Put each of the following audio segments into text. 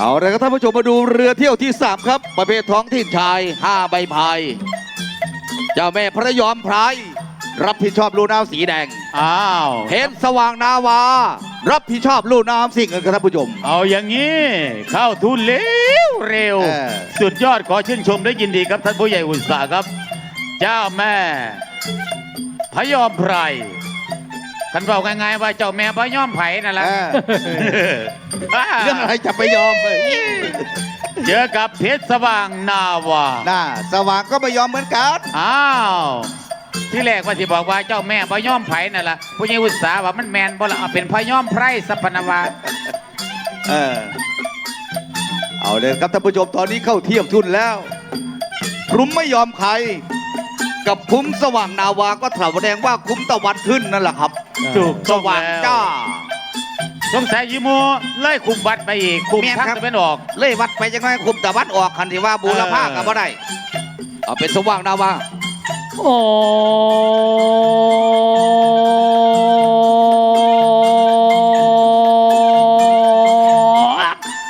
เอาละครับท่านผู้ชมมาดูเรือเที่ยวที่ 3 ครับ ประเภทท้องถิ่นชาย 5 ใบพายเจ้าแม่พระยอมไพรรับผิดชอบลูกน้ำสีแดงอ้าวเพชรสว่างนาวา รับผิดชอบลูกน้ำสิ่งเงินครับท่านผู้ชม เอาอย่างนี้ เข้าทุนเร็วเร็ว เออ สุดยอดขอชื่นชมได้ยินดีครับท่านผู้ใหญ่อุตสาหครับ เจ้าแม่พยอมไพร กันบอกง่ายๆว่าเจ้าแม่พยอมไผ่นั่นแหละเออเรื่องอะไรจะไปยอมเลยเจอกับเพชรสว่างนาวาน่าสว่างก็ไม่ยอมเหมือนกัน อ้าว ที่แรกว่าที่บอกว่าเจ้าแม่พยอมไผ่นั่นแหละผู้ใหญ่อุตสาหว่ามันแมนบ่ละเอาเป็นพยอมไพรสัพพนาวา เออ เอาเลยครับท่านผู้ชมตอนนี้เข้าเทียบทุนแล้วคุ้มไม่ยอมใคร กับคุ้มสว่างนาวาก็แสดงว่าคุ้มตะวันขึ้นนั่นแหละครับถูกสต้องว่างแล้ว จ้า สงสัยยิโมไล่คุมบัตรไปอีกคุมแม่นทักครับ ตะเป็นออก เล่วัดไปจังไงคุมตะวันออกคันที่ว่าบูรพากับว่าได้เอาเป็นสว่างนาวา โอ้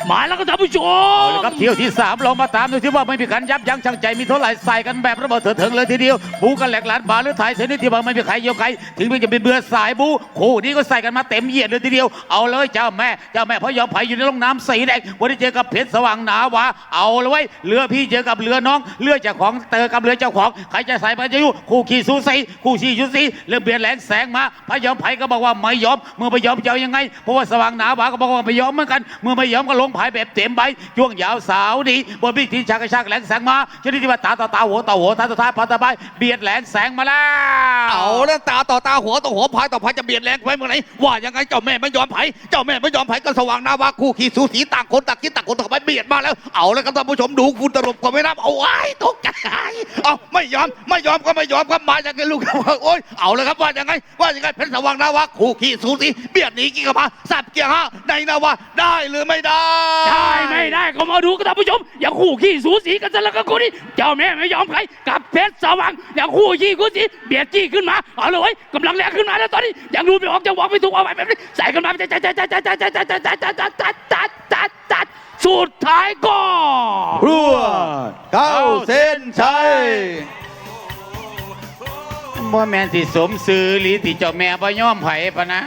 หมายแล้วก็ท่านผู้ชเอามละครับเที่ยวที่สามลองมาตามดูที่ว่าไม่มีขันยับยั้งชั่งใจมีเท่าไหร่ใส่กันแบบระเบิดเถิดเถิงเลยทีเดียวบูกันแหลกหลานบาหรือไทยเทนี่ที่ว่าไม่มีใครเยี่ยวใครถึงมันจะเป็นเบื่อสายบูคู่นี้ก็ใส่กันมาเต็มเหยียดเลยทีเดียวเอาเลยเจ้าแม่เจ้าแม่พระยอมไผ่อยู่ในร่องน้ำสีแดงวันนี้เจอกับเพชรสว่างหนาวาเอาเลยเว้ยเรือพี่เจอกับเรือน้องเรือเจ้าของเจอกับเรือเจ้าของใครจะใส่ไปจะอยู่คู่ขี่สูสีคู่ขี่ยุสีเรือเบียดแหลงแสงมาพระยอมไผ่ก็บอกว่าไม่ยอมเมื่อไม่ยอมจะเอายังไงเพราะว่าสว่างหนาวาก็บอกว่าไม่ยอมเหมือนกันเมื่อไม่ยอมก็ลงหายแบบเต็มใบช่วงยาวสาวดีบนพิธีชากระชากแหลงแสงมาชนิดที่ว่าตาต่อตาหัวต่อหัวตาต่อตาพาตาใบเบียดแหลงแสงมาแล้ว เอาแล้วตาต่อตาหัวต่อหัวพายต่อพายจะเบียดแรงไปเมื่อไหร่ว่ายังไงเจ้าแม่ไม่ยอมไผ่เจ้าแม่ไม่ยอมไผ่ก็สว่างนาวาคู่ขี่สูสีต่างคนต่างคิดต่างคนต่างไปเบียดมาแล้ว เอาแล้วครับท่านผู้ชมดูคุณตลบก็ไม่รับเอาไว้ตกใจเอาไม่ยอมไม่ยอมก็ไม่ยอมครับมาจากไงลูกโอ้ยเอาเลยครับว่ายังไง ว่ายังไงเพชรสว่างนาวาคู่ขี่สูสีเบียดหนีกี่กระพาสับเกียร์ห้าในนาวาได้หรือไม่ได้ ได้ไม่ได้ก็มาดูกันท่านผู้ชมอย่างคู่ขี้สูสีกันซะแล้วก็คู่นี้เจ้าแม่ไม่ยอมใครกับเพชรสว่างอย่างคู่ขี้คู่สีเบียดจี้ขึ้นมาเอาเลยกำลังแรงขึ้นมาแล้วตอนนี้ยังดูไม่ออกจะวางไม่ถูกเอาไปแบบนี้ใส่กันมาจัดจัดจัดจัดจัดจัดจัดจัดจัดจัดจัดจัดจัดจัดสุดท้ายก็พรวเข้าเส้นชัยบ่แมนที่สมซื้อหรือที่เจ้าแม่พระยอมไผ่ปะนะ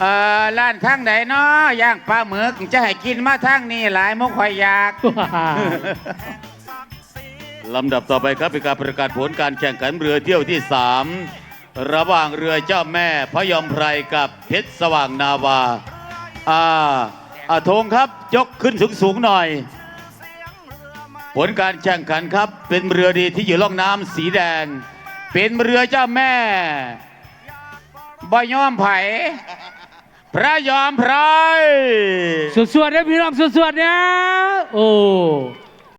เออร้านทางไหนเนาะย่างปลาหมึกจะให้กินมาทางนี้หลายมุกข่อยอยาก ลำดับต่อไปครับเป็นการประกาศผลการแข่งขันเรือเที่ยวที่ 3 ระหว่างเรือเจ้าแม่พระยอมไพรกับเพชรสว่างนาวาอ่าอาธงครับยกขึ้นสูงสูงหน่อย ผลการแข่งขันครับเป็นเรือดีที่อยู่ล่องน้ำสีแดง เป็นเรือเจ้าแม่บยอมไผ่พระยอมไพรสวดๆนะพี่น้องสวดๆนะโอ้